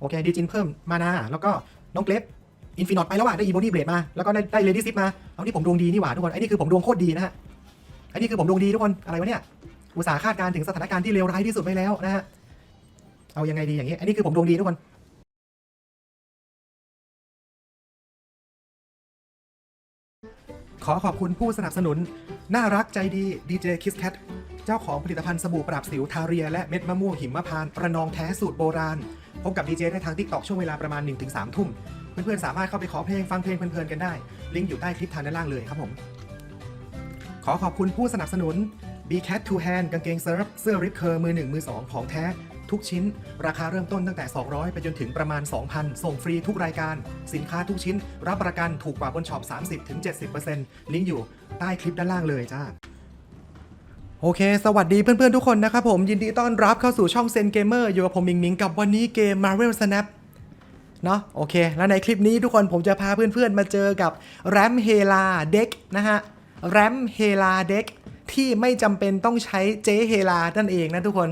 โอเคดีจินเพิ่มมานาแล้วก็น้องเกรฟอินฟินอตไปแล้วว่ะได้อีโบนี่เบรดมาแล้วก็ได้ได้เลดี้ซิปมาเอานี่ผมดวงดีนี่หว่าทุกคนไอ้นี่คือผมดวงโคตรดีนะฮะไอ้นี่คือผมดวงดีทุกคนอะไรวะเนี่ยอุตสาห์คาดการณ์ถึงสถานการณ์ที่เลวร้ายที่สุดไปแล้วนะฮะเอายังไงดีอย่างนี้อันนี้คือผมดวงดีทุกคนขอขอบคุณผู้สนับสนุน น่ารักใจดี DJ Kiss Cat เจ้าของผลิตภัณฑ์สบู่ปราบสิวทาเรียและเม็ดมะม่วงหิมพานต์ระนองแท้สูตรโบราณ พบกับ DJ ได้ทาง TikTok ช่วงเวลาประมาณ 1-3 ทุ่ม เพื่อนๆ สามารถเข้าไปขอเพลงฟังเพลงเพลินๆกันได้ ลิงก์อยู่ใต้คลิปทางด้านล่างเลยครับผม ขอขอบคุณผู้สนับสนุน B Cat Two Hand กางเกงเซิร์ฟเสื้อริปเคอร์มือ 1 มือ 2 ของแท้ ทุกชิ้น ราคาเริ่มต้นตั้งแต่ 200 ไปจนถึงประมาณ 2,000 ส่งฟรีทุกรายการ สินค้าทุกชิ้น รับประกันถูกกว่าบนช็อป 30-70%ลิงก์อยู่ใต้คลิปด้านล่างเลยจ้าโอเค สวัสดีเพื่อนๆทุกคนนะครับผม ยินดีต้อนรับเข้าสู่ช่องเซนเกมเมอร์อยู่กับผมมิงมิงกับวันนี้เกม Marvel Snap เนาะโอเค แล้วในคลิปนี้ทุกคนผมจะพาเพื่อนๆมาเจอกับแรมเฮลาเด็กนะฮะแรมเฮลาเด็กที่ไม่จำเป็นต้องใช้เจเฮลานั่นเองนะทุกคน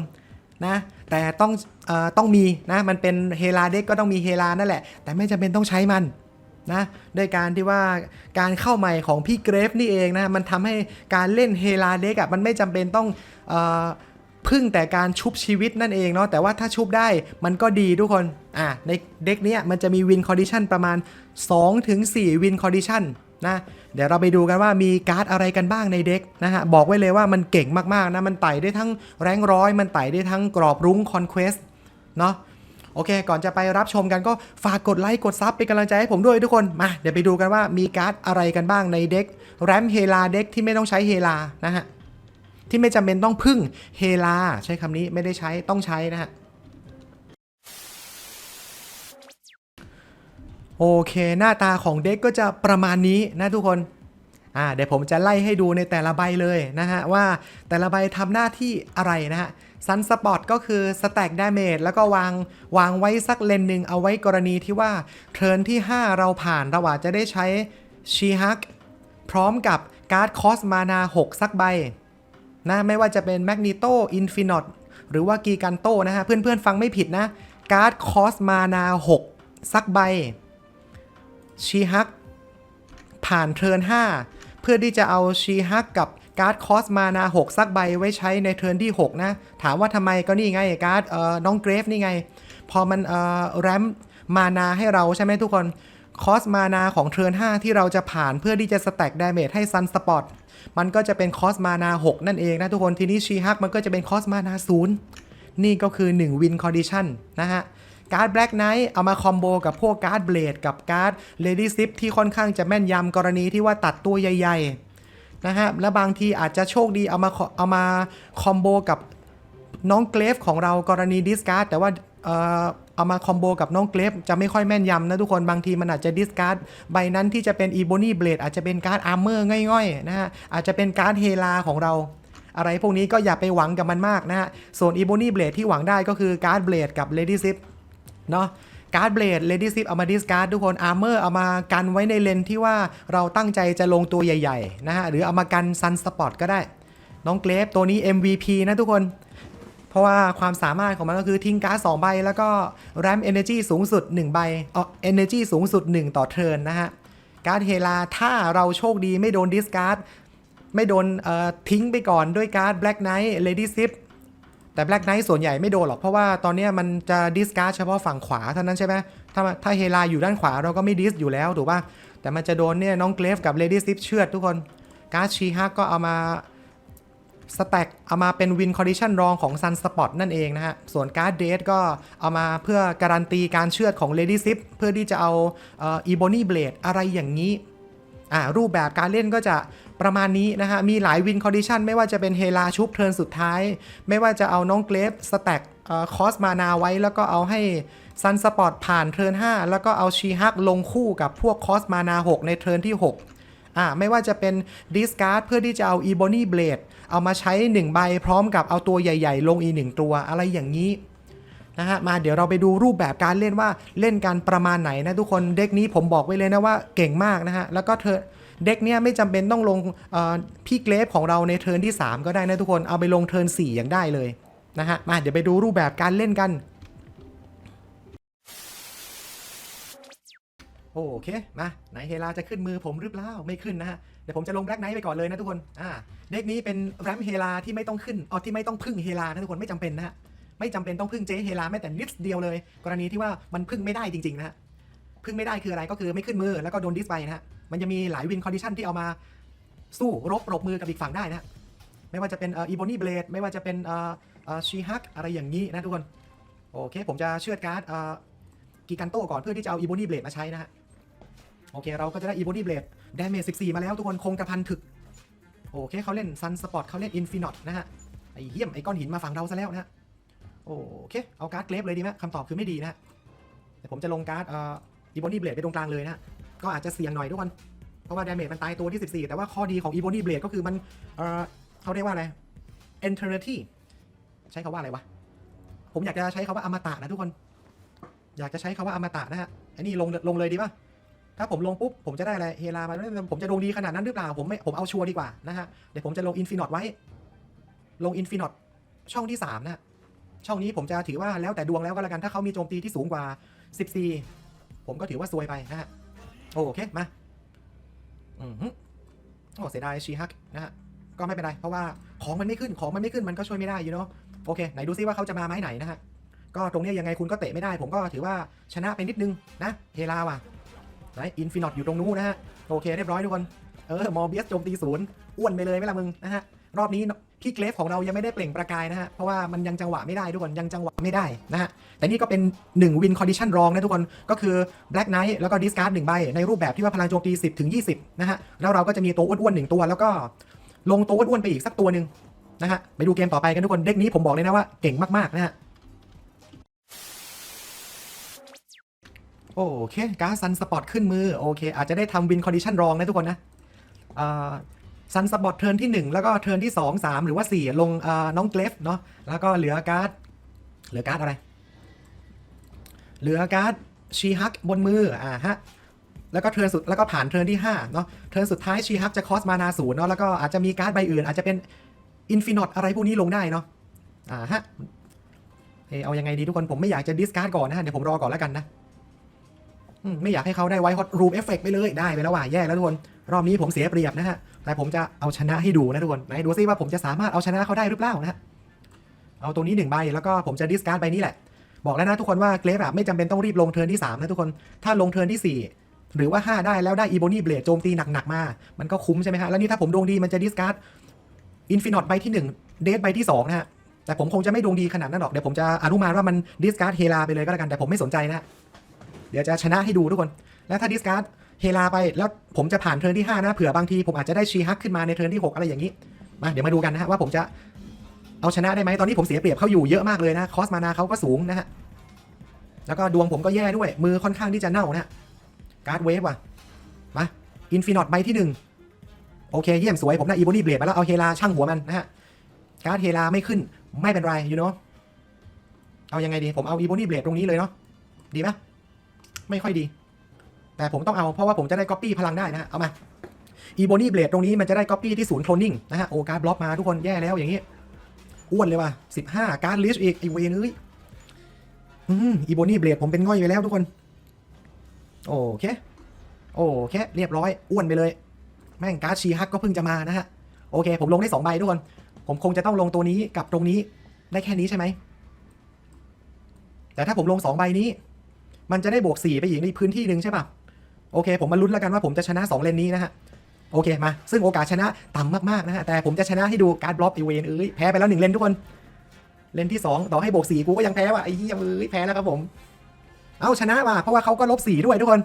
นะ แต่ต้องอต้องมีนะ มันเป็นเฮลาเด็กก็ต้องมีเฮลานั่นแหละ แต่ไม่จำเป็นต้องใช้มันนะด้วยการที่ว่าการเข้าใหม่ของพี่เกรฟนี่เองนะ มันทำให้การเล่นเฮลาเด็กอะมันไม่จำเป็นต้องอพึ่งแต่การชุบชีวิตนั่นเองเนาะแต่ว่าถ้าชุบได้มันก็ดีทุกคนอะในเด็กเนี้ยมันจะมีวินคอร์ดิชันประมาณ 2-4วินคอร์ดิชันนะ เดี๋ยวเราไปดูกันว่ามีการ์ดอะไรกันบ้างในเด็กนะฮะ บอกไว้เลยว่ามันเก่งมากๆนะ มันไต่ได้ทั้งแรงร้อย มันไต่ได้ทั้งกรอบรุ้งคอนเควสเนาะโอเค ก่อนจะไปรับชมกันก็ฝากกดไลค์ กดซับเป็นกำลังใจให้ผมด้วยทุกคน มา เดี๋ยวไปดูกันว่ามีการ์ดอะไรกันบ้างในเด็กแรมเฮลาเด็กที่ไม่ต้องใช้เฮลานะฮะที่ไม่จำเป็นต้องพึ่งเฮลาใช้คำนี้ไม่ได้ใช้ต้องใช้นะฮะ โอเค หน้าตาของเด็กก็จะประมาณนี้นะทุกคนอ่าเดี๋ยวผมจะไล่ให้ดูในแต่ละใบเลยนะฮะ ว่าแต่ละใบทำหน้าที่อะไรนะฮะซันสปอตก็คือสแต็กดาเมจแล้วก็วางวางไว้สักเลนหนึ่งเอาไว้กรณีที่ว่าเทิร์นที่ 5 เราผ่านเราอาจจะได้ใช้ชีฮักพร้อมกับการ์ดคอสมานา 6 สักใบนะไม่ว่าจะเป็นแมกนิโตอินฟินอตหรือว่ากีกันโตนะฮะ เพื่อนๆ ฟังไม่ผิดนะ การ์ดคอสมานา 6 สักใบ ชีฮักผ่านเทิร์น5 เพื่อที่จะเอาชีฮักกับการ์ดคอสมานา6สักใบไว้ใช้ในเทิร์นที่ 6 นะ ถามว่าทำไมก็นี่ไงการ์ดเอ่อน้องเกรฟนี่ไง พอมันเอ่อแรมมานาให้เราใช่ไหมทุกคนคอสมานาของเทิร์น5 ที่เราจะผ่านเพื่อที่จะสแต็กดาเมจให้ซันสปอตมันก็จะเป็นคอสมานา6นั่นเองนะทุกคนทีนี้ชีฮักมันก็จะเป็นคอสมานา0นี่ก็คือ 1 วินคอดิชันนะฮะ การ์ดแบล็กไนท์เอามาคอมโบกับพวกการ์ดเบลดกับการ์ดเลดี้ซิปที่ค่อนข้างจะแม่นยำกรณีที่ว่าตัดตัวใหญ่ๆนะฮะและบางทีอาจจะโชคดีเอามาเอามาคอมโบกับน้องเกรฟของเรากรณีดิสการ์ดแต่ว่าเออเอามาคอมโบกับน้องเกรฟจะไม่ค่อยแม่นยำนะทุกคนบางทีมันอาจจะดิสการ์ดใบนั้นที่จะเป็นอีโบนี่เบลดอาจจะเป็นการ์ดอาร์เมอร์ง่อยๆนะฮะอาจจะเป็นการ์ดเฮลาของเรา อะไรพวกนี้ก็อย่าไปหวังกับมันมากนะฮะส่วนอีโบนี่เบลดที่หวังได้ก็คือการ์ดเบลดกับเลดี้ซิป เนาะการ์ดเบลดเลดี้ซิปเอามาดิสการ์ดทุกคนอาร์เมอร์เอามากันไว้ในเลนที่ว่าเราตั้งใจจะลงตัวใหญ่ๆนะฮะหรือเอามากันซันสปอตก็ได้ น้องเกรฟตัวนี้ MVP นะทุกคน เพราะว่าความสามารถของมันก็คือทิ้งการ์ด2ใบ แล้วก็แรม Energy สูงสุด 1 ใบเออ Energy สูงสุด 1 ต่อเทิร์นนะฮะการ์ดเฮลาถ้าเราโชคดีไม่โดนดิสการ์ดไม่โดนทิ้งไปก่อนด้วยการ์ด Black Knight Lady Sip แต่ Black Knight ส่วนใหญ่ไม่โดนหรอก เพราะว่าตอนนี้มันจะดิสการ์ดเฉพาะฝั่งขวาเท่านั้นใช่ไหมถ้าถ้าเฮลาอยู่ด้านขวาเราก็ไม่ดิสอยู่แล้วถูกป่ะ แต่มันจะโดนเนี่ยน้องเกรฟกับ Lady Sip เชือดทุกคน การ์ดชีฮักก็เอามาสแต็กเอามาเป็นวินคอดิชันรองของ Sun Spot นั่นเองนะฮะ ส่วนการ์ดเดทก็เอามาเพื่อการันตีการเชือดของ Lady Sip เพื่อที่จะเอาอีโบนี่เบลดอะไรอย่างนี้อ่ารูปแบบการเล่นก็จะ ประมาณนี้นะฮะ มีหลายวินคอ d ดิชันไม่ว่าจะเป็นเฮลาชุบเทิร์นสุดท้าย ไม่ว่าจะเอาน้องเกรฟสแต็กคอสมานาไว้แล้วก็เอาให้ซันสปอร์ตผ่านเทิร์น5 แล้วก็เอาชีฮักลงคู่กับพวกคอสมานา 6 ในเทิร์นที่ 6 อ่า ไม่ว่าจะเป็นดิสการ์ดเพื่อที่จะเอาอีโบนี่เบลดเอามาใช้ 1 ใบพร้อมกับเอาตัวใหญ่ ๆ ลงอีกหนึ่งตัวอะไรอย่างนี้นะฮะมาเดี๋ยวเราไปดูรูปแบบการเล่นว่าเล่นกันประมาณไหนนะทุกคนเด็กนี้ผมบอกไว้เลยนะว่าเก่งมากนะฮะ แล้วก็เธอ เด็กเนี้ยไม่จำเป็นต้องลงพี่เกรฟของเราในเทิร์นที่ 3 ก็ได้นะทุกคนเอาไปลงเทิร์น4อย่างได้เลยนะฮะมาเดี๋ยวไปดูรูปแบบการเล่นกันโอเค มาไหนเฮลาจะขึ้นมือผมหรือเปล่า ไม่ขึ้นนะฮะ เดี๋ยวผมจะลงแบล็กไนท์ไปก่อนเลยนะทุกคน อ่า เด็กนี้เป็นแรมเฮลาที่ไม่ต้องขึ้นอ๋อที่ไม่ต้องพึ่งเฮลานะทุกคนไม่จำเป็นนะฮะ ไม่จำเป็นต้องพึ่งเจเฮลาแม้แต่นิดเดียวเลย กรณีที่ว่ามันพึ่งไม่ได้จริงๆนะฮะ พึ่งไม่ได้คืออะไรก็คือไม่ขึ้นมือแล้วก็โดนดิสไปนะฮะ มันจะมีหลายวินคอนดิชันที่เอามาสู้รบปรบมือกับอีกฝั่งได้นะ ไม่ว่าจะเป็นอีโบนี่เบลดไม่ว่าจะเป็นชีฮักอะไรอย่างนี้นะทุกคน โอเค ผมจะเชือดการ์ดกีกันโต้ก่อนเพื่อที่จะเอาอีโบนี่เบลดมาใช้นะฮะ โอเค เราก็จะได้อีโบนี่เบลดดาเมจ14 มาแล้วทุกคนคงกระพันถึก โอเคเขาเล่นซันสปอร์ตเขาเล่นอินฟินอตนะฮะ ไอ้เหี้ยมไอ้ก้อนหินมาฝั่งเราซะแล้วนะฮะ โอเค เอาการ์ดเกรฟเลยดีไหมคำตอบคือไม่ดีนะฮะแต่ผมจะลงการ์ดอีโบนี่เบลดไปตรงกลางเลยนะ ก็อาจจะเสี่ยงหน่อยทุกคน เพราะว่าดาเมจมันตายตัวที่ 14 แต่ว่าข้อดีของอีโบนี่เบลดก็คือมัน เออเขาเรียกว่าอะไร eternity ใช้คาว่าอะไรวะ ผมอยากจะใช้คาว่าอมตะนะทุกคน อยากจะใช้คาว่าอมตะนะฮะอันนี้ลงลงเลยดีป่ะถ้าผมลงปุ๊บ ผมจะได้อะไรเฮลามาผมจะดวงดีขนาดนั้นหรือเปล่า ผมไม่ผมเอาชัวร์ดีกว่านะฮะ เดี๋ยวผมจะลงอินฟินอตไว้ ลงอินฟินอตช่องที่ 3 นะ ช่องนี้ผมจะถือว่าแล้วแต่ดวงแล้วก็แล้วกัน ถ้าเขามีโจมตีที่สูงกว่า 14 ผมก็ถือว่าซวยไปนะฮะ โอเค มา อือโอ้เสียดายชีฮักนะฮะ ก็ไม่เป็นไร เพราะว่าของมันไม่ขึ้น ของมันไม่ขึ้น มันก็ช่วยไม่ได้อยู่เนาะ โอเค ไหนดูซิว่าเขาจะมาไม้ไหนนะฮะ ก็ตรงเนี้ยยังไงคุณก็เตะไม่ได้ ผมก็ถือว่าชนะไปนิดนึงนะ เฮลาว่ะ ไหนอินฟินอตอยู่ตรงนู้นนะฮะ โอเค เรียบร้อยทุกคน เออ มอร์เบียสโจมตีศูนย์ อ้วนไปเลยไหมล่ะมึงนะฮะ รอบนี้ พี่เกรฟของเรายังไม่ได้เปล่งประกายนะฮะ เพราะว่ามันยังจังหวะไม่ได้ทุกคนยังจังหวะไม่ได้นะฮะ แต่นี่ก็เป็น 1 วินคอนดิชันรองนะทุกคน ก็คือ Black Knight แล้วก็ดิสการ์ดหนึ่งใบ ในรูปแบบที่ว่าพลังโจมตี 10 ถึง 20 นะฮะ แล้วเราก็จะมีตัวอ้วนๆหนึ่งตัว แล้วก็ลงตัวอ้วนๆไปอีกสักตัวหนึ่งนะฮะ ไปดูเกมต่อไปกันทุกคน เด็กนี้ผมบอกเลยนะว่าเก่งมากๆนะฮะ โอเค การ์ดซันสปอร์ตขึ้นมือ โอเค อาจจะได้ทำวินคอนดิชันรองนะทุกคนนะ ซันสปอร์ตเทิร์นที่ 1 แล้วก็เทิร์นที่ 2 3 หรือว่า 4 ลงน้องเกรฟเนาะแล้วก็เหลือการ์ดเหลือการ์ดอะไร เหลือการ์ดชีฮักบนมืออ่าฮะแล้วก็เทิร์นสุดแล้วก็ผ่านเทิร์นที่5เนาะเทิร์นสุดท้ายชีฮักจะคอสมานาศูนย์เนาะแล้วก็อาจจะมีการ์ดใบอื่น อาจจะเป็นอินฟินอตอะไรพวกนี้ลงได้เนาะอ่าฮะเอ้เอายังไงดีทุกคนผมไม่อยากจะดิสการ์ดก่อนนะฮะเดี๋ยวผมรอก่อนแล้วกันนะ ไม่อยากให้เขาได้ไวฮอตรูมเอฟเฟกไปเลยได้ไปแล้วว่ะแย่แล้วทุกคนรอบนี้ผมเสียเปรียบนะฮะแต่ผมจะเอาชนะให้ดูนะทุกคนไหนดูซิว่าผมจะสามารถเอาชนะเขาได้หรือเปล่านะฮะเอาตรงนี้หนึ่งใบแล้วก็ผมจะดิสการ์ดใบนี้แหละ บอกแล้วนะทุกคนว่าเกรฟอะไม่จำเป็นต้องรีบลงเทิร์นที่3นะทุกคนถ้าลงเทิร์นที่ 4หรือว่า 5 ได้แล้วได้อีโบนี่เบลดโจมตีหนักๆมา มันก็คุ้มใช่ไหมฮะ แล้วนี่ถ้าผมดวงดีมันจะดิสการ์ดอินฟินอตใบที่ 1 เดทใบที่ 2 นะฮะ แต่ผมคงจะไม่ดวงดีขนาดนั้นหรอก เดี๋ยวผมจะอนุมานว่ามันดิสการ์ดเฮลาไปเลยก็แล้วกัน แต่ผมไม่สนใจนะ เดี๋ยวจะชนะให้ดูทุกคน แล้วถ้าดิสการ์ดเฮลาไปแล้วผมจะผ่านเทิร์นที่ 5 นะเผื่อบางทีผมอาจจะได้ชีฮักขึ้นมาในเทิร์นที่ 6 อะไรอย่างนี้มาเดี๋ยวมาดูกันนะฮะว่าผมจะเอาชนะได้ไหมตอนนี้ผมเสียเปรียบเขาอยู่เยอะมากเลยนะคอสมานาเขาก็สูงนะฮะแล้วก็ดวงผมก็แย่ด้วยมือค่อนข้างที่จะเน่านะการ์ดเวฟว่ะมาอินฟินอตใบที่ 1 โอเคเยี่ยมสวยผมได้อีโบนี่เบลดมาแล้วเอาเฮลาช่างหัวมันนะฮะการ์ดเฮลาไม่ขึ้นไม่เป็นไรอยูโนาะเอายังไงดีผมเอาอีโบนี่เบลดตรงนี้เลยเนาะดีไหม ไม่ค่อยดี แต่ผมต้องเอาเพราะว่าผมจะได้ก๊อปปี้พลังได้นะฮะเอามาอีโบนี่เบลดตรงนี้มันจะได้ก๊อปปี้ที่ศูนย์โคลนนิ่งนะฮะโอการ์บล็อกมาทุกคนแย่แล้วอย่างนี้ อ้วนเลยว่ะสิบห้าการลิชอีกไอเวนเอ้ยอืมอีโบนี่เบลดผมเป็นง่อยไปแล้วทุกคน โอเค โอเค เรียบร้อยอ้วนไปเลย แม่งการ์ดชีฮักก็เพิ่งจะมานะฮะโอเค ผมลงได้สองใบทุกคน ผมคงจะต้องลงตัวนี้กับตรงนี้ได้แค่นี้ใช่ไหมแต่ถ้าผมลงสองใบนี้ มันจะได้บวกสีไปอีกในพื้นที่หนึ่งใช่ป่ะ โอเค ผมมาลุ้นแล้วกันว่าผมจะชนะสองเลนนี้นะฮะ โอเคมา ซึ่งโอกาสชนะต่ำมากๆนะฮะ แต่ผมจะชนะให้ดูการบล็อกไอเวนเอ้ย แพ้ไปแล้วหนึ่งเลนทุกคน เลนที่สองต่อให้บวกสีกูก็ยังแพ้ว่ะไอ้เหี้ยเอ้ยแพ้แล้วครับผม เอาชนะว่ะเพราะว่าเขาก็ลบสีด้วยทุกคน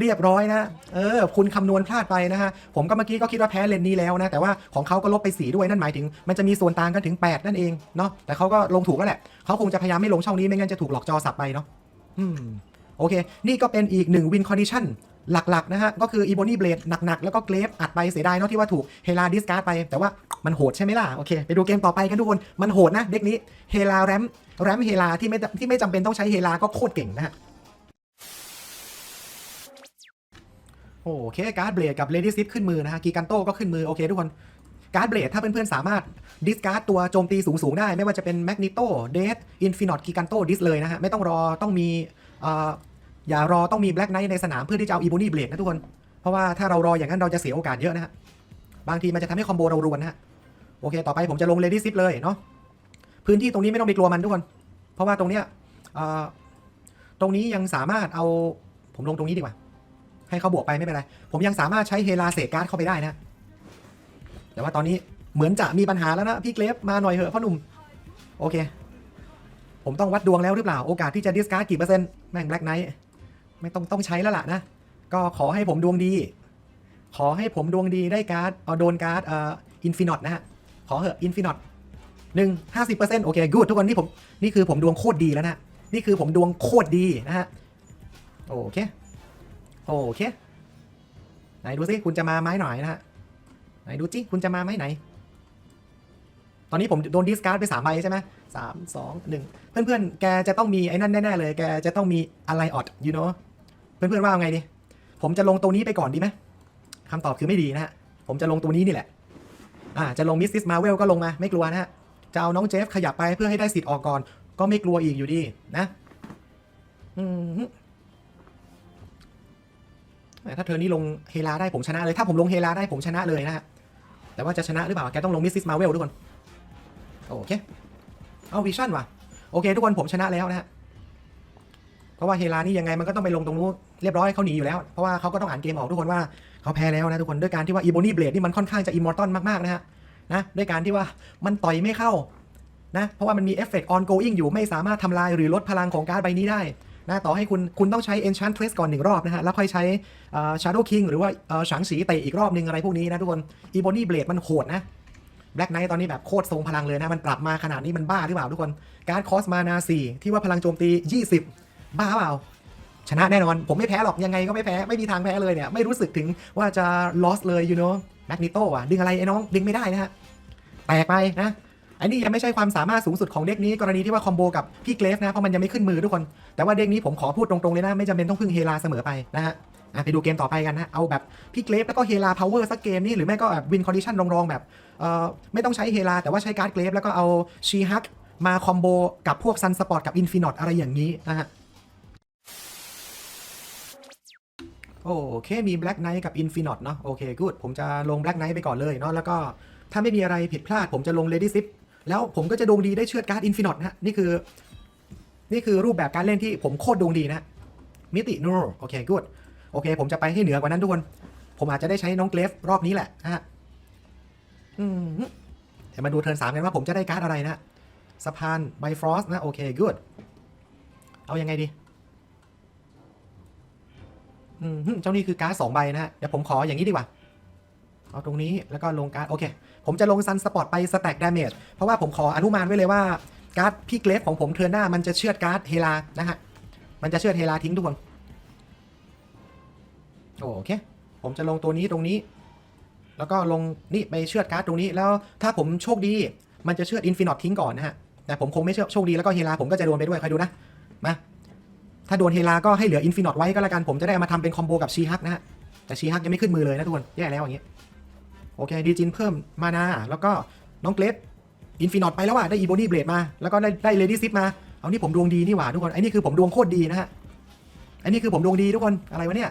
เรียบร้อยนะ เออ คุณคำนวณพลาดไปนะฮะ ผมก็เมื่อกี้ก็คิดว่าแพ้เลนนี้แล้วนะ แต่ว่าของเขาก็ลบไปสีด้วยนั่นหมายถึง มันจะมีส่วนต่างกันถึง 8 นั่นเองเนาะ แต่เขาก็ลงถูกแล้วแหละเขาคงจะพยายามไม่ลงช่องนี้ไม่งั้นจะถูกหลอกจอสับไปเนาะ โอเค นี่ก็เป็นอีกหนึ่งวินคอนดิชันหลัก ๆ นะฮะ ก็คืออีโบนี่เบลดหนัก ๆ แล้วก็เกรฟอัดไปเสียดายเนาะที่ว่าถูกเฮลาดิสการ์ดไป แต่ว่ามันโหดใช่ไหมล่ะ โอเค ไปดูเกมต่อไปกันทุกคน มันโหดนะ เด็กนี้เฮลาแรมแรมเฮลาที่ไม่ที่ไม่จำเป็นต้องใช้เฮลาก็โคตรเก่งนะฮะโอเคการ์ดเบลดกับเลดี้ซิปขึ้นมือนะฮะกีกันโต้ก็ขึ้นมือโอเคทุกคน การ์ดเบลดถ้าเพื่อนๆสามารถดิสการ์ดตัวโจมตีสูงๆได้ ไม่ว่าจะเป็นแมกนิโตเดสอินฟินอตกีกันโต้ดิสเลยนะฮะ ไม่ต้องรอต้องมีอย่ารอต้องมีแบล็กไนท์ในสนามเพื่อที่จะเอาอีโบนี่เบลดนะทุกคน เพราะว่าถ้าเรารออย่างนั้นเราจะเสียโอกาสเยอะนะฮะ บางทีมันจะทำให้คอมโบเรารวนนะฮะ โอเค ต่อไปผมจะลงเลดี้ซิปเลยเนาะพื้นที่ตรงนี้ไม่ต้องไปกลัวมันทุกคน เพราะว่าตรงเนี้ยตรงนี้ยังสามารถเอาผมลงตรงนี้ดีกว่า ให้เขาบวกไปไม่เป็นไร ผมยังสามารถใช้เฮลาเศษการ์ดเข้าไปได้นะ แต่ว่าตอนนี้เหมือนจะมีปัญหาแล้วนะพี่เกรฟมาหน่อยเหอะพ่อหนุ่ม โอเค ผมต้องวัดดวงแล้วหรือเปล่า โอกาสที่จะดิสการ์ดกี่เปอร์เซ็นต์แม่งแบล็กไนท์ไม่ต้องต้องใช้แล้วล่ะนะ ก็ขอให้ผมดวงดี ขอให้ผมดวงดีได้การ์ดเอาโดนการ์ดเอ่ออินฟินอตนะฮะ ขอเหอะอินฟินอตหนึ่งห้าสิบเปอร์เซ็นต์โอเคกูดทุกคนนี่ผมนี่คือผมดวงโคตรดีแล้วนะนี่คือผมดวงโคตรดีนะฮะโอเคโอเคไหนดูสิคุณจะมาไม้หน่อยนะฮะ ไหนดูจิคุณจะมาไหมไหน ตอนนี้ผมโดนดิสการ์ดไปสามใบใช่ไหมสามสองหนึ่งเพื่อนๆ แกจะต้องมีไอ้นั่นแน่ๆเลย แกจะต้องมีอะไรออด you know เพื่อนๆว่าไงดี ผมจะลงตัวนี้ไปก่อนดีไหมคำตอบคือไม่ดีนะฮะ ผมจะลงตัวนี้นี่แหละ อ่า จะลงมิสซิสมาเวลก็ลงมา ไม่กลัวนะฮะ จะเอาน้องเจฟขยับไปเพื่อให้ได้สิทธิ์ออกก่อน ก็ไม่กลัวอีกอยู่ดีนะอืมถ้าเธอนี่ลงเฮลาได้ผมชนะเลย ถ้าผมลงเฮลาได้ผมชนะเลยนะฮะ แต่ว่าจะชนะหรือเปล่า แกต้องลงมิสซิสมาเวลทุกคน โอเค เอาวิชั่นว่ะ โอเค ทุกคนผมชนะแล้วนะฮะ เพราะว่าเฮลานี่ยังไงมันก็ต้องไปลงตรงนู้นเรียบร้อยเขาหนีอยู่แล้ว เพราะว่าเขาก็ต้องอ่านเกมออกทุกคนว่าเขาแพ้แล้วนะทุกคนด้วยการที่ว่าอีโบนี่เบลดนี่มันค่อนข้างจะอิมมอร์ตัลมากๆนะฮะนะด้วยการที่ว่ามันต่อยไม่เข้านะเพราะว่ามันมีเอฟเฟกต์ออนโกอิงอยู่ไม่สามารถทำลายหรือลดพลังของการ์ดใบนี้ได้ นะต่อให้คุณคุณต้องใช้ Enchantress ก่อนหนึ่งรอบนะฮะ แล้วค่อยใช้ Shadow King หรือว่าฉางสีเตะอีกรอบหนึ่งอะไรพวกนี้นะทุกคน e b o n y Blade มันโหดนะ Black Knight ตอนนี้แบบโคตรทรงพลังเลยนะ มันปรับมาขนาดนี้มันบ้าหรือเปล่าทุกคน การคอสมานา4ที่ว่าพลังโจมตี 20 บ้าเปล่า ชนะแน่นอน ผมไม่แพ้หรอกยังไงก็ไม่แพ้ไม่มีทางแพ้เลยเนี่ยไม่รู้สึกถึงว่าจะ loss เลย you know Magneto อะดึงอะไรไอ้น้องดึงไม่ได้นะฮะแตกไปนะ อันนี้ยังไม่ใช่ความสามารถสูงสุดของเด็กนี้กรณีที่ว่าคอมโบกับพี่เกรฟนะเพราะมันยังไม่ขึ้นมือทุกคน แต่ว่าเด็กนี้ผมขอพูดตรงๆเลยนะ ไม่จำเป็นต้องพึ่งเฮลาเสมอไปนะฮะไปดูเกมต่อไปกันนะ เอาแบบพี่เกรฟแล้วก็เฮลาพาวเวอร์สักเกมนี่หรือไม่ก็แบบวินคอนดิชันรองๆแบบเอ่อไม่ต้องใช้เฮลาแต่ว่าใช้การ์ดเกรฟแล้วก็เอาชีฮักมาคอมโบกับพวกซันสปอร์ตกับอินฟินอตอะไรอย่างนี้นะฮะโอเคมี Black Knight กับ Infinite เนาะโอเคกูดผมจะลง Black Knight ไปก่อนเลยเนาะแล้วก็ถ้าไม่มีอะไรผิดพลาดผมจะลง Lady Sip แล้วผมก็จะดวงดีได้เชือดการ์ด Infinite นะฮะนี่คือ นี่คือรูปแบบการเล่นที่ผมโคตรดวงดีนะ มิตินูโอเคกูดโอเค ผมจะไปให้เหนือกว่านั้นทุกคน ผมอาจจะได้ใช้น้องเกรฟรอบนี้แหละนะฮะอืมเดี๋ยวมาดูเทิร์นสามกันว่าผมจะได้การ์ดอะไรนะสะพานไบฟรอสนะ โอเคกูดเอายังไงดีอืมเจ้านี่คือการ์ดสองใบนะฮะ เดี๋ยวผมขออย่างนี้ดีกว่า เอาตรงนี้แล้วก็ลงการ์ดโอเค ผมจะลงซันสปอร์ตไปสแต็กดาเมจเพราะว่าผมขออนุมานไว้เลยว่าการ์ดพี่เกรฟของผมเทิร์นหน้ามันจะเชือดการ์ดเฮลานะฮะมันจะเชือดเฮลาทิ้งทุกคนโอเค ผมจะลงตัวนี้ตรงนี้ แล้วก็ลงนี่ไปเชือดการ์ดตรงนี้ แล้วถ้าผมโชคดี มันจะเชือดอินฟินอตทิ้งก่อนนะฮะแต่ผมคงไม่เชือโชคดีแล้วก็เฮลาผมก็จะโดนไปด้วยคอยดูนะมาถ้าโดนเฮลาก็ให้เหลืออินฟินอตไว้ก็แล้วกันผมจะได้มาทำเป็นคอมโบกับชีฮักนะฮะแต่ชีฮักยังไม่ขึ้นมือเลยนะทุกคนแย่แล้วอย่างเงี้ย โอเคดีจินเพิ่มมานาแล้วก็น้องเกรฟอินฟินอตไปแล้วอะได้อีโบนี่เบลดมา แล้วก็ได้ได้เลดี้ซิปมา เอานี่ผมดวงดีนี่หว่าทุกคนไอ้นี่คือผมดวงโคตรดีนะฮะไอ้นี่คือผมดวงดีทุกคนอะไรวะเนี่ย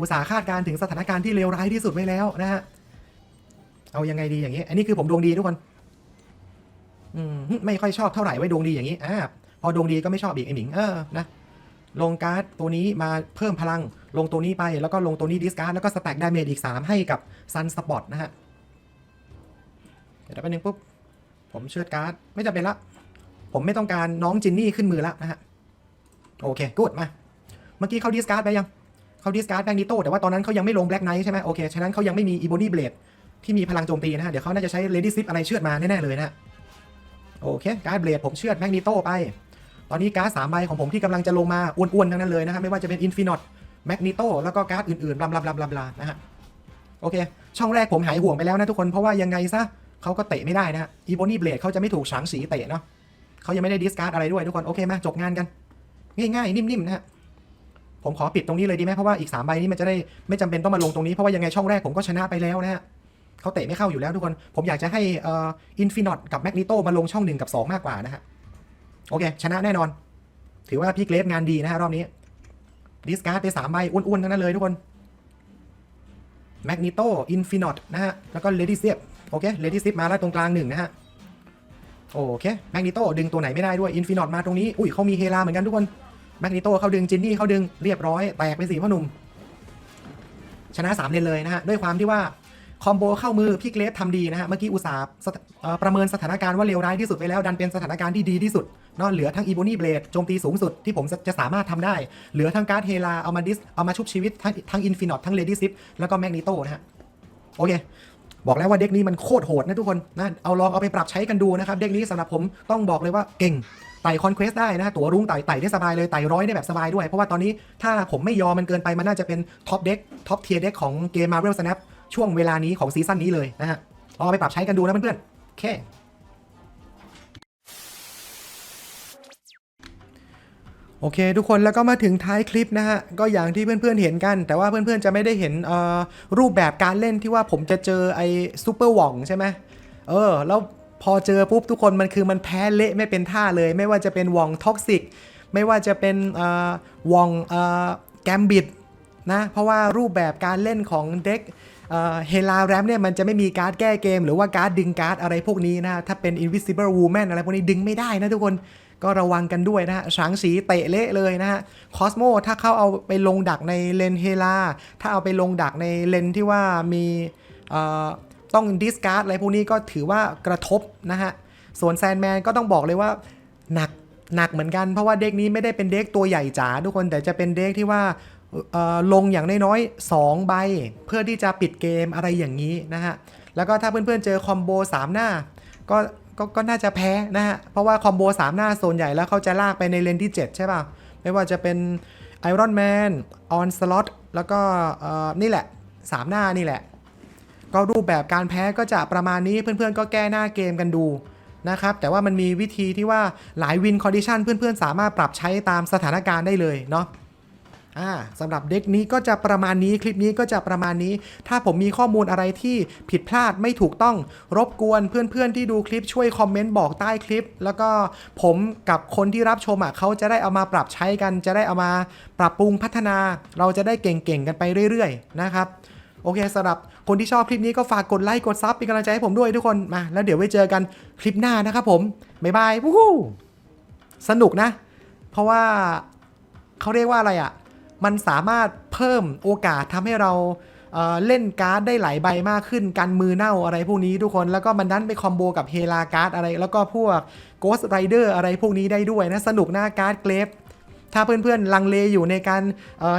อุตสาห์คาดการถึงสถานการณ์ที่เลวร้ายที่สุดไว้แล้วนะฮะเอายังไงดีอย่างงี้ยอันนี้คือผมดวงดีทุกคนอืมไม่ค่อยชอบเท่าไหร่ไว้ดวงดีอย่างนี้อ่าพอดวงดีก็ไม่ชอบอีกไอหมิงเออนะลงการ์ดตัวนี้มาเพิ่มพลัง ลงตัวนี้ไปแล้วก็ลงตัวนี้ดิสการ์ดแล้วก็สแต็กดาเมจอีก 3 ให้กับซันสปอตนะฮะ เดี๋ยวแป๊บนึงปุ๊บ ผมเชือดการ์ด ไม่จำเป็นละ ผมไม่ต้องการน้องจินนี่ขึ้นมือละนะฮะ โอเคกูดมา เมื่อกี้เขาดิสการ์ดไปยังเขาดิสการ์ดแบงนิโต้แต่ว่าตอนนั้นเขายังไม่ลงแบล็กไนท์ใช่ไหมโอเคฉะนั้นเขายังไม่มีอีโบนี่เบลดที่มีพลังโจมตีนะฮะเดี๋ยวเขาน่าจะใช้เลดี้ซิปอะไรเชือดมาแน่ๆเลยนะฮะโอเคการ์ดเบลดผมเชือดแมกนิโต้ไปตอนนี้การ์ดสามใบของผมที่กำลังจะลงมาอ้วนๆทั้งนั้นเลยนะครับไม่ว่าจะเป็นอินฟินอต แมกนิโตแล้วก็การ์ดอื่นๆบลาบลาบลาบลาบลานะฮะโอเค ช่องแรกผมหายห่วงไปแล้วนะทุกคนเพราะว่ายังไงซะเขาก็เตะไม่ได้นะฮะอีโบนี่เบลดเขาจะไม่ถูกฉางสีเตะเนาะเขายังไม่ได้ดิสการ์ดอะไรด้วยทุกคนโอเคมาจบงานกัน ง่ายๆ นิ่มๆนะฮะผมขอปิดตรงนี้เลยดีไหมเพราะว่าอีกสามใบนี้มันจะได้ไม่จำเป็นต้องมาลงตรงนี้เพราะว่ายังไงช่องแรกผมก็ชนะไปแล้วนะฮะเขาเตะไม่เข้าอยู่แล้วทุกคน ผมอยากจะให้อินฟินอตกับแมกนิโตมาลงช่องหนึ่งกับสองมากกว่านะฮะโอเค ชนะแน่นอน ถือว่าพี่เกรฟงานดีนะฮะรอบนี้ ดิสการ์ดไป3ใบอ้วนๆทั้งนั้นเลยทุกคนแมกนิโตอินฟินอตนะฮะ แล้วก็เลดี้ซิฟโอเคเลดี้ซิปมาแล้วตรงกลางหนึ่งนะฮะ โอเคแมกนิโตดึงตัวไหนไม่ได้ด้วยอินฟินอตมาตรงนี้ อุ้ยเขามีเฮลาเหมือนกันทุกคนแมกนิโตเขาดึงจินนี่เขาดึงเรียบร้อย แตกไปสี่พ่อหนุ่ม ชนะ3เลนเลยนะฮะ ด้วยความที่ว่า คอมโบเข้ามือพี่เกรฟทำดีนะฮะ เมื่อกี้อุตสาห์ประเมินสถานการณ์ว่าเลวร้ายที่สุดไปแล้ว ดันเป็นสถานการณ์ที่ดีที่สุดเนอะเหลือทั้งอีโบนี่เบลดโจมตีสูงสุดที่ผมจะสามารถทำได้ เหลือทั้งการ์ดเฮลาเอามาดิสเอามาชุบชีวิต ทั้งทั้งอินฟินอตทั้งเลดี้ซิปแล้วก็แมกนิโตนะฮะ โอเค บอกแล้วว่าเด็กนี้มันโคตรโหดนะทุกคนนะเอาลองเอาไปปรับใช้กันดูนะครับ เด็กนี้สำหรับผมต้องบอกเลยว่าเก่งไต่คอนเควสได้นะตัวรุ้งไต่ไต่ได้สบายเลยไต่ร้อยได้แบบสบายด้วย เพราะว่าตอนนี้ถ้าผมไม่ยอมมันเกินไปมันน่าจะเป็นท็อปเด็กท็อปเทียร์เด็กของเกม Marvel Snap ช่วงเวลานี้ของซีซั่นนี้เลยนะฮะลองเอาไปปรับใช้กันดูนะเพื่อนๆโอเคโอเค ทุกคนแล้วก็มาถึงท้ายคลิปนะฮะ ก็อย่างที่เพื่อนๆเห็นกัน แต่ว่าเพื่อนๆจะไม่ได้เห็นเอ่อรูปแบบการเล่นที่ว่าผมจะเจอไอ้ซูเปอร์หว่องใช่ไหมเออ แล้วพอเจอปุ๊บทุกคนมันคือมันแพ้เละไม่เป็นท่าเลย ไม่ว่าจะเป็นวองท็อกซิกไม่ว่าจะเป็นเอ่อวองเอ่อแกมบิดนะ เพราะว่ารูปแบบการเล่นของเด็ก เฮลาแรมเนี่ยมันจะไม่มีการ์ดแก้เกม หรือว่าการ์ดดึงการ์ดอะไรพวกนี้นะถ้าเป็น Invisible Woman อะไรพวกนี้ดึงไม่ได้นะทุกคนก็ระวังกันด้วยนะฮะฉางสีเตะเละเลยนะฮะคอสโมถ้าเขาเอาไปลงดักในเลนเฮลา ถ้าเอาไปลงดักในเลนที่ว่ามีต้องดิสการ์ดอะไรพวกนี้ก็ถือว่ากระทบนะฮะ ส่วนแซนแมนก็ต้องบอกเลยว่าหนักหนักเหมือนกันเพราะว่าเด็กนี้ไม่ได้เป็นเด็กตัวใหญ่จ๋าทุกคนแต่จะเป็นเด็กที่ว่า ลงอย่างน้อยๆ2ใบ เพื่อที่จะปิดเกมอะไรอย่างนี้นะฮะ แล้วก็ถ้าเพื่อนๆเจอคอมโบ3 หน้าก็ก็ก็น่าจะแพ้นะฮะ เพราะว่าคอมโบ3 หน้าโซนใหญ่แล้วเขาจะลากไปในเลนที่ 7 ใช่ป่ะ ไม่ว่าจะเป็นไอรอนแมนออนสล็อตแล้วก็นี่แหละ 3 หน้านี่แหละ ก็รูปแบบการแพ้ก็จะประมาณนี้เพื่อนๆ ก็แก้หน้าเกมกันดูนะครับ แต่ว่ามันมีวิธีที่ว่าหลายวินคอนดิชันเพื่อนๆ สามารถปรับใช้ตามสถานการณ์ได้เลยเนาะ อ่าสำหรับเด็กนี้ก็จะประมาณนี้คลิปนี้ก็จะประมาณนี้ ถ้าผมมีข้อมูลอะไรที่ผิดพลาดไม่ถูกต้อง รบกวนเพื่อนๆที่ดูคลิปช่วยคอมเมนต์บอกใต้คลิป แล้วก็ผมกับคนที่รับชมอะเขาจะได้เอามาปรับใช้กัน จะได้เอามาปรับปรุงพัฒนา เราจะได้เก่งๆกันไปเรื่อยๆนะครับโอเคสำหรับคนที่ชอบคลิปนี้ก็ฝากกดไลค์กดซับเป็นกำลังใจให้ผมด้วยทุกคนมาแล้วเดี๋ยวไว้เจอกันคลิปหน้านะครับผมบ๊ายบายวู้ฮู้สนุกนะ เพราะว่าเขาเรียกว่าอะไรอะ มันสามารถเพิ่มโอกาสทำให้เราเเล่นการ์ดได้หลายใบมากขึ้นกันมือเน่าอะไรพวกนี้ทุกคน แล้วก็มันดันไปคอมโบกับเฮลาการ์ดอะไร แล้วก็พวก Ghost Rider อะไรพวกนี้ได้ด้วยนะ สนุกหน้าการ์ดเกรฟถ้าเพื่อนๆ ลังเลอยู่ในการ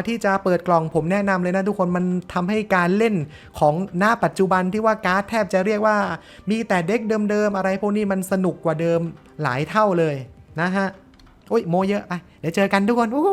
ที่จะเปิดกล่องผมแนะนำเลยนะทุกคนมันทำให้การเล่นของหน้าปัจจุบันที่ว่าการ์ดแทบจะเรียกว่า มีแต่เด็กเดิมๆอะไรพวกนี้มันสนุกกว่าเดิมหลายเท่าเลยนะฮะโอ้ยโมเยอะไปเดี๋ยวเจอกันทุกคนอู้